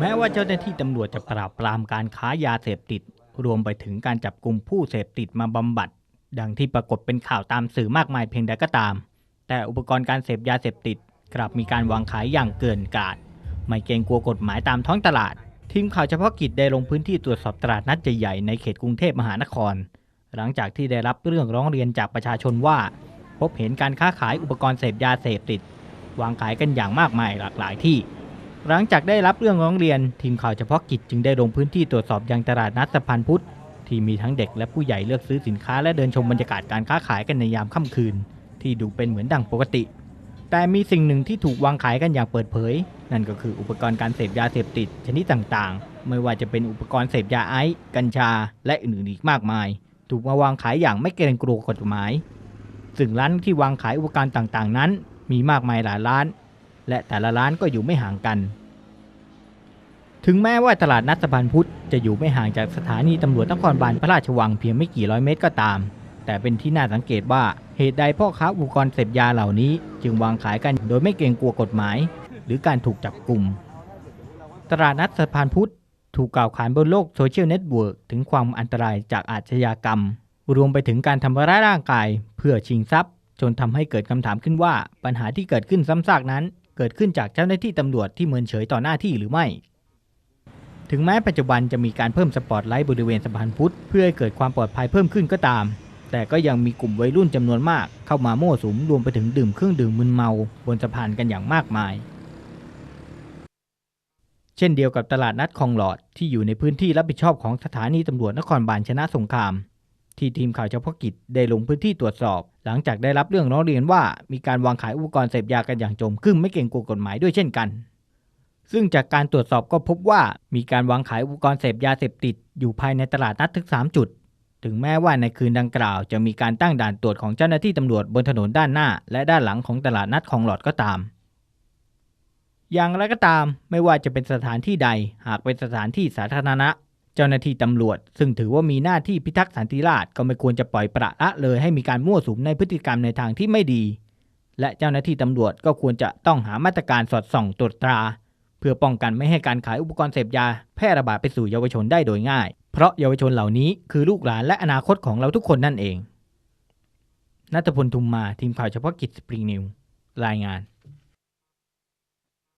แม้ว่าเจ้าหน้าที่ตำรวจจะปราบปรามการค้ายาเสพติด รวมไปถึงการจับกลุ่มผู้เสพติดมาบำบัด ดังที่ปรากฏเป็นข่าวตามสื่อมากมายเพียงใดก็ตาม แต่อุปกรณ์การเสพยาเสพติด กลับมีการวางขายอย่างเกินกาดไม่เกรงกลัวกฎหมายตามท้องตลาด ทีมข่าวเฉพาะกิจได้ลงพื้นที่ตรวจสอบตลาดนัดใหญ่ๆในเขตกรุงเทพมหานคร หลังจากที่ได้รับเรื่องร้องเรียนจากประชาชนว่า พบเห็นการค้าขายอุปกรณ์เสพยาเสพติด วางขายกันอย่างมากมายหลากหลายที่ หลังจากได้รับเรื่องร้องเรียน ทีมข่าวเฉพาะกิจจึงได้ลงพื้นที่ตรวจสอบยังตลาดนัดสะพานพุทธที่มีทั้งเด็กและผู้ใหญ่เลือกซื้อสินค้าและเดินชมบรรยากาศการค้าขายกันในยามค่ำคืน ที่ดูเป็นเหมือนดังปกติ แต่มีสิ่งหนึ่งที่ถูกวางขายกันอย่างเปิดเผย นั่นก็คืออุปกรณ์การเสพยาเสพติดชนิดต่างๆ ไม่ว่าจะเป็นอุปกรณ์เสพยาไอซ์กัญชา และอื่นๆอีกมากมาย ถูกมาวางขายอย่างไม่เกรงกลัวกฎหมาย ซึ่งร้านที่วางขายอุปกรณ์ต่างๆ นั้น มีมากมายหลายร้าน และแต่ละร้านก็อยู่ไม่ห่างกัน ถึงแม้ว่าตลาดนัดสะพานพุทธจะอยู่ไม่ห่างจากสถานีตำรวจนครบาลพระราชวังเพียงไม่กี่ร้อยเมตรก็ตาม แต่เป็นที่น่าสังเกตว่าเหตุใดพ่อค้าอุปกรณ์เสพยาเหล่านี้ จึงวางขายกันโดยไม่เกรงกลัวกฎหมาย หรือการถูกจับกลุ่ม ตลาดนัดสะพานพุทธถูกกล่าวขานบนโลกโซเชียลเน็ตเวิร์กถึงความอันตรายจากอาชญากรรม รวมไปถึงการทำร้ายร่างกาย เพื่อชิงทรัพย์ จนทำให้เกิดคำถามขึ้นว่าปัญหาที่เกิดขึ้นซ้ำซากนั้น เกิดขึ้นจากเจ้าหน้าที่ตำรวจที่เมินเฉยต่อหน้าที่หรือไม่ ถึงแม้ปัจจุบันจะมีการเพิ่มสปอตไลท์บริเวณสะพานพุทธเพื่อให้เกิดความปลอดภัยเพิ่มขึ้นก็ตาม แต่ก็ยังมีกลุ่มวัยรุ่นจำนวนมาก เข้ามามั่วสุมรวมไปถึงดื่มเครื่องดื่มมึนเมา บนสะพานกันอย่างมากมาย เช่นเดียวกับตลาดนัดคลองหลอดที่อยู่ในพื้นที่รับผิดชอบของสถานีตำรวจนครบาลชนะสงคราม ที่ทีมข่าวเฉพาะกิจได้ลงพื้นที่ตรวจสอบ หลังจากได้รับเรื่องร้องเรียนว่ามีการวางขายอุปกรณ์เสพยากันอย่างโจมครึ่มไม่เกรงกลัวกฎหมายด้วยเช่นกัน ซึ่งจากการตรวจสอบก็พบว่ามีการวางขายอุปกรณ์เสพยาเสพติดอยู่ภายในตลาดนัดถึง3จุด ถึงแม้ว่าในคืนดังกล่าว จะมีการตั้งด่านตรวจของเจ้าหน้าที่ตำรวจบนถนนด้านหน้า และด้านหลังของตลาดนัดคลองหลอดก็ตามอย่างไรก็ตามไม่ว่าจะเป็นสถานที่ใด หากเป็นสถานที่สาธารณะ เจ้าหน้าที่ตำรวจ ซึ่งถือว่ามีหน้าที่พิทักษ์สันติราษฎร์ก็ไม่ควรจะปล่อยประละเลยให้มีการมั่วสุมในพฤติกรรมในทางที่ไม่ดี และเจ้าหน้าที่ตำรวจก็ควรจะต้องหามาตรการสอดส่องตรวจตรา เพื่อป้องกันไม่ให้การขายอุปกรณ์เสพยา แพร่ระบาดไปสู่เยาวชนได้โดยง่าย เพราะเยาวชนเหล่านี้คือลูกหลานและอนาคตของเราทุกคนนั่นเองนัทพลทุมมาทีมข่าวเฉพาะกิจสปริงนิวรายงาน